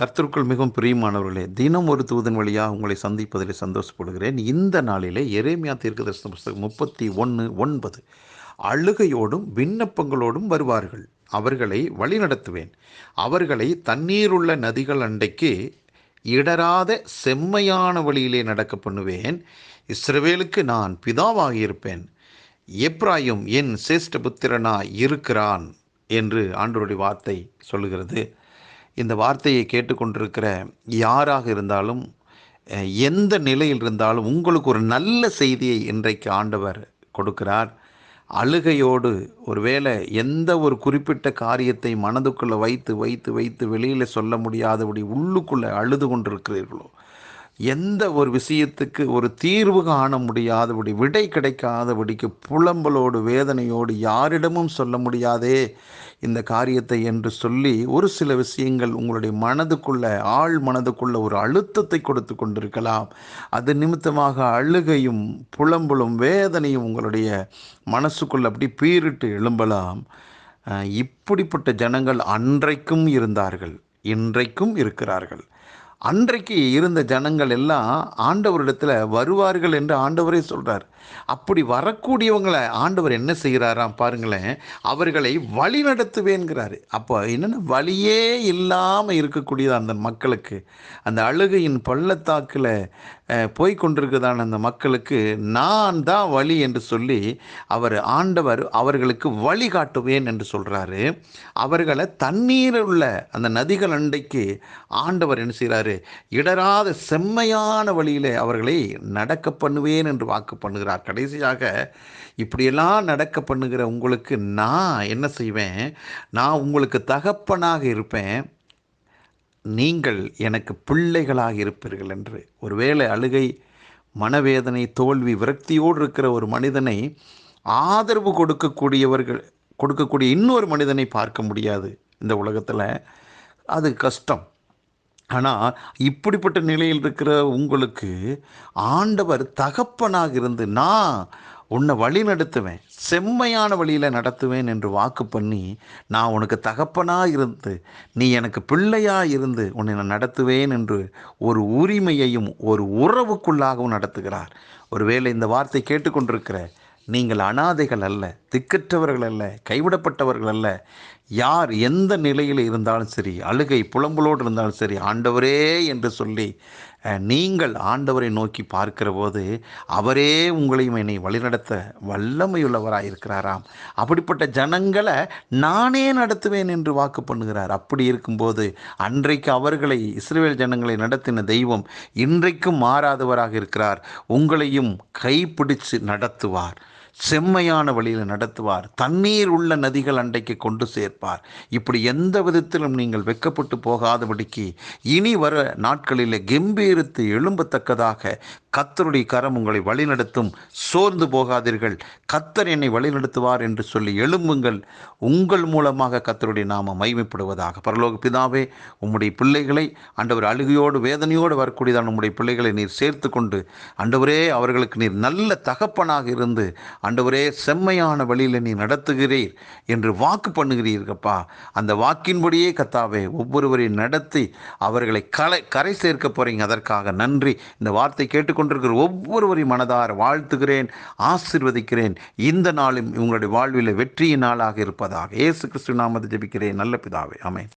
கர்த்தருக்குள் மிகவும் பிரியமானவர்களே தினம் ஒரு தூதன் வழியாக உங்களை சந்திப்பதில் சந்தோஷப்படுகிறேன். இந்த நாளிலே எரேமியா தீர்க்கதரிசன புஸ்தகம் முப்பத்தி ஒன்று ஒன்பது. அழுகையோடும் விண்ணப்பங்களோடும் வருவார்கள். அவர்களை வழிநடத்துவேன். அவர்களை தண்ணீருள்ள நதிகள் அண்டைக்கு இடராத செம்மையான வழியிலே நடக்க பண்ணுவேன். இஸ்ரவேலுக்கு நான் பிதாவாக இருப்பேன். எப்ராயும் என் சிரேஷ்ட புத்திரனாய் இருக்கிறான் என்று ஆண்டோருடைய வார்த்தை சொல்லுகிறது. இந்த வார்த்தையை கேட்டுக்கொண்டிருக்கிற யாராக இருந்தாலும் எந்த நிலையில் இருந்தாலும் உங்களுக்கு ஒரு நல்ல செய்தியை இன்றைக்கு ஆண்டவர் கொடுக்கிறார். அழுகையோடு ஒருவேளை எந்த ஒரு குறிப்பிட்ட காரியத்தை மனதுக்குள்ளே வைத்து வைத்து வைத்து வெளியில் சொல்ல முடியாதபடி உள்ளுக்குள்ளே அழுது கொண்டிருக்கிறீர்களோ எந்த ஒரு விஷயத்துக்கு ஒரு தீர்வு காண முடியாதபடி விடை கிடைக்காதபடிக்கு புலம்பலோடு வேதனையோடு யாரிடமும் சொல்ல முடியாதே. இந்த காரியத்தை என்று சொல்லி ஒரு சில விஷயங்கள் உங்களுடைய மனதுக்குள்ள ஆழ் மனதுக்குள்ள ஒரு அழுத்தத்தை கொடுத்து கொண்டிருக்கலாம். அது நிமித்தமாக அழுகையும் புலம்பலும் வேதனையும் உங்களுடைய மனசுக்குள்ள அப்படி பீரிட்டு எழும்பலாம். இப்படிப்பட்ட ஜனங்கள் அன்றைக்கும் இருந்தார்கள் இன்றைக்கும் இருக்கிறார்கள். அன்றைக்கு இருந்த ஜனங்கள் எல்லாம் ஆண்டவரிடத்தில் வருவார்கள் என்று ஆண்டவரே சொல்கிறார் அப்படி வரக்கூடியவங்களை ஆண்டவர் என்ன செய்கிறாராம் பாருங்களேன். அவர்களை வழி நடத்துவேங்கிறாரு அப்போ என்னென்ன? வழியே இல்லாமல் இருக்கக்கூடியது அந்த மக்களுக்கு அந்த அழுகையின் பள்ளத்தாக்கில் போய்கொண்டிருக்கிறதான அந்த மக்களுக்கு நான் தான் வழி என்று சொல்லி அவர் ஆண்டவர் அவர்களுக்கு வழி காட்டுவேன் என்று சொல்கிறாரு அவர்களை தண்ணீர் உள்ள அந்த நதிகள் அண்டைக்கு ஆண்டவர் என்ன செய்கிறார் இடராத செம்மையான வழியிலே அவர்களை நடக்க பண்ணுவேன் என்று வாக்கு பண்ணுகிறார். கடைசியாக இப்படியெல்லாம் நடக்க பண்ணுகிற உங்களுக்கு நான் என்ன செய்வேன்? நான் உங்களுக்கு தகப்பனாக இருப்பேன். நீங்கள் எனக்கு பிள்ளைகளாக இருப்பீர்கள் என்று. ஒருவேளை அழுகை மனவேதனை தோல்வி விரக்தியோடு இருக்கிற ஒரு மனிதனை ஆதரவு கொடுக்கக்கூடியவர்கள் கொடுக்கக்கூடிய இன்னொரு மனிதனை பார்க்க முடியாது இந்த உலகத்தில். அது கஷ்டம். ஆனால் இப்படிப்பட்ட நிலையில் இருக்கிற உங்களுக்கு ஆண்டவர் தகப்பனாக இருந்து நான் உன்னை வழி நடத்துவேன் செம்மையான வழியில் நடத்துவேன் என்று வாக்கு பண்ணி நான் உனக்கு தகப்பனாக இருந்து நீ எனக்கு பிள்ளையாக இருந்து உன்னை நான் நடத்துவேன் என்று ஒரு உரிமையையும் ஒரு உறவுக்குள்ளாகவும் நடத்துகிறார். ஒருவேளை இந்த வார்த்தை கேட்டுக்கொண்டிருக்கிற நீங்கள் அனாதைகள் அல்ல. திக்கற்றவர்கள் அல்ல கைவிடப்பட்டவர்கள் அல்ல யார் எந்த நிலையில் இருந்தாலும் சரி அழுகை புலம்பலோடு இருந்தாலும் சரி ஆண்டவரே என்று சொல்லி நீங்கள் ஆண்டவரை நோக்கி பார்க்கிற போது அவரே உங்களையும் என்னை வழிநடத்த வல்லமையுள்ளவராக இருக்கிறாராம். அப்படிப்பட்ட ஜனங்களை நானே நடத்துவேன் என்று வாக்கு பண்ணுகிறார். அப்படி இருக்கும்போது அன்றைக்கு அவர்களை இஸ்ரேல் ஜனங்களை நடத்தின தெய்வம் இன்றைக்கும் மாறாதவராக இருக்கிறார். உங்களையும் கைப்பிடிச்சு நடத்துவார். செம்மையான வழியில் நடத்துவார். தண்ணீர் உள்ள நதிகள் அண்டைக்கு கொண்டு சேர்ப்பார். இப்படி எந்த விதத்திலும் நீங்கள் வெக்கப்பட்டு போகாதபடிக்கு இனி வர நாட்களில் கம்பீரித்து எழும்பத்தக்கதாக கத்தருடைய கரம் உங்களை வழிநடத்தும். சோர்ந்து போகாதீர்கள். கத்தர் என்னை வழிநடத்துவார் என்று சொல்லி எழும்புங்கள். உங்கள் மூலமாக கத்தருடைய நாம மைமைப்படுவதாக பரலோக பிதாவே உம்முடைய பிள்ளைகளை ஆண்டவர் அழுகையோடு வேதனையோடு வரக்கூடியதான உம்முடைய பிள்ளைகளை நீர் சேர்த்து கொண்டு ஆண்டவரே அவர்களுக்கு நீர் நல்ல தகப்பனாக இருந்து ஆண்டவரே செம்மையான வழியில் நீ நடத்துகிறீர் என்று வாக்கு பண்ணுகிறீர்களப்பா. அந்த வாக்கின்படியே கத்தாவே ஒவ்வொருவரையும் நடத்தி அவர்களை கலை கரை சேர்க்க போகிறீங்க அதற்காக நன்றி. இந்த வார்த்தை கொண்டிருக்கிற ஒவ்வொருவரையும் மனதார வாழ்த்துகிறேன் ஆசிர்வதிக்கிறேன். இந்த நாளும் உங்களுடைய வாழ்வில் வெற்றியின் நாளாக இருப்பதாக இயேசு கிறிஸ்து நாமத்தை ஜெபிக்கிறேன். நல்ல பிதாவே அமேன்